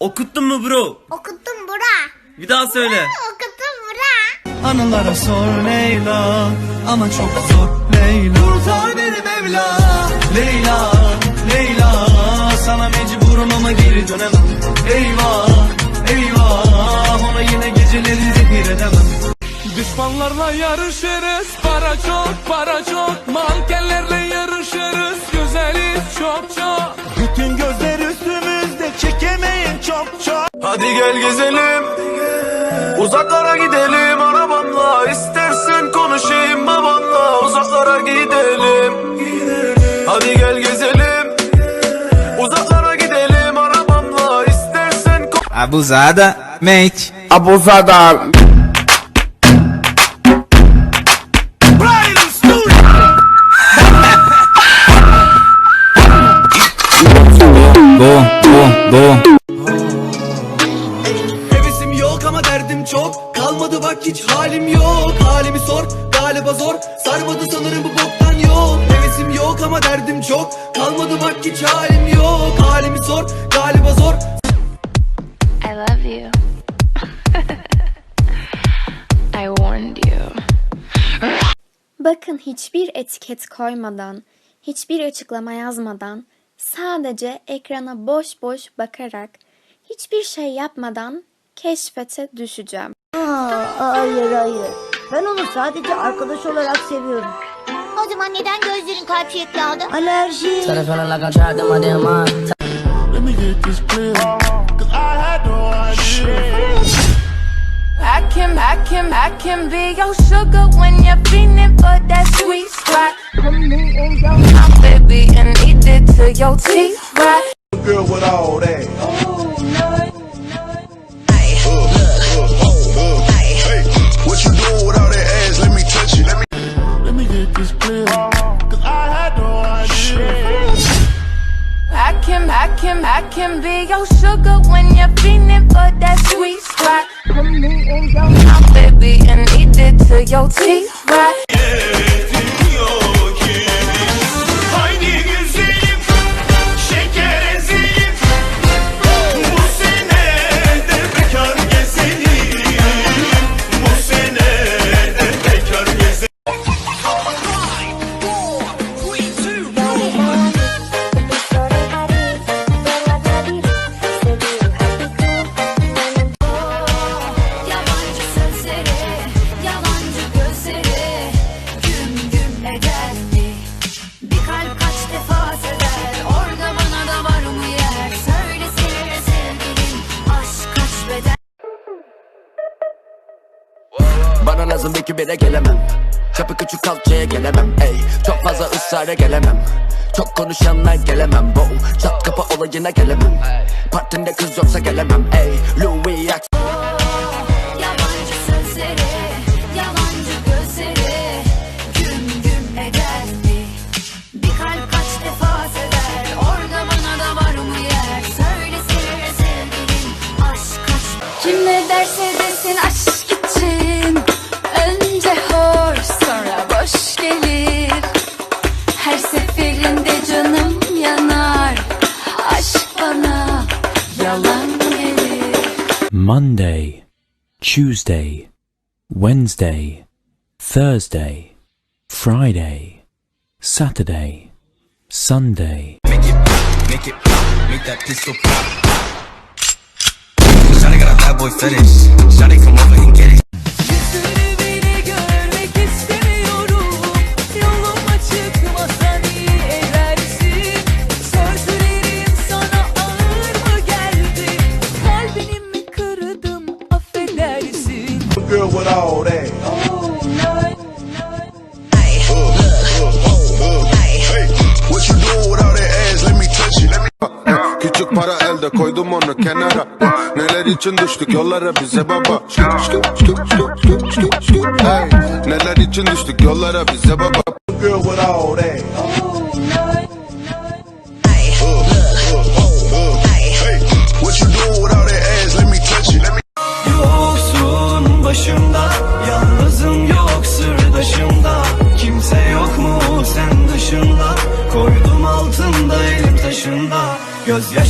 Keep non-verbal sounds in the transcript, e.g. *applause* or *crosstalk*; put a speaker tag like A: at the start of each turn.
A: Okuttun mu bro?
B: Okuttum.
A: Bir daha söyle.
B: Okuttum bura.
C: Anılara sor Leyla ama çok zor Leyla. Kurtar beni Mevla Leyla Leyla. Sana mecburum ama geri dönemem. Eyvah eyvah ona yine geceleri zehir edemem.
D: Düşmanlarla yarışırız Para çok para çok. Mankenlerle yarışırız Güzeliz çok çok.
C: Bütün gözler üstümüzde çekemeyin çok çok. Hadi gel gezelim Uzaklara gidelim arabamla İstersen konuşayım babamla Uzaklara gidelim Hadi gel gezelim Uzaklara gidelim arabamla İstersen
E: Abusada, mate.
F: Abusada.
E: Go, go, go.
C: Çok Kalmadı bak hiç halim yok Halimi sor galiba zor Sarmadı sanırım bu boktan yok Hevesim yok ama derdim çok Kalmadı bak hiç halim yok Halimi sor galiba zor
G: I love you. *laughs* I warned you.
H: Bakın hiçbir etiket koymadan, hiçbir açıklama yazmadan, sadece ekrana boş boş bakarak, hiçbir şey yapmadan keşfete düşeceğim.
B: Hayır hayır. Ben onu sadece arkadaş olarak seviyorum. O zaman neden gözlerin kalp şekli aldı? Alerji.
G: I can, I can, I can be your sugar when you're feeling for that sweet spot. Put me in your mouth, baby, and eat it to your teeth, right?
F: Girl with all that. I
G: can, I can, be your sugar when you're feeling for that sweet spot. Put me in your mouth, baby, and eat it to your teeth, right?
F: Haydi
C: lazım bir bire gelemem. Çapı küçük kalçaya gelemem ey. Çok fazla ısrara gelemem. Çok konuşanlar gelemem Bo Çat kapı olayına gelemem. Partinde kız yoksa gelemem ey. Louis
I: Monday, Tuesday, Wednesday, Thursday, Friday, Saturday, Sunday.
J: Make it pop, make it pop, make that
F: pistol pop. Shawty got a bad boy fetish. Shawty come over and get it. Touch it. Let me. Küçük
C: para elde koydum onu kenara. Neler için düştük? Yollara bize baba. Neler için düştük? Yollara bize baba. Girl with all that
K: Cause.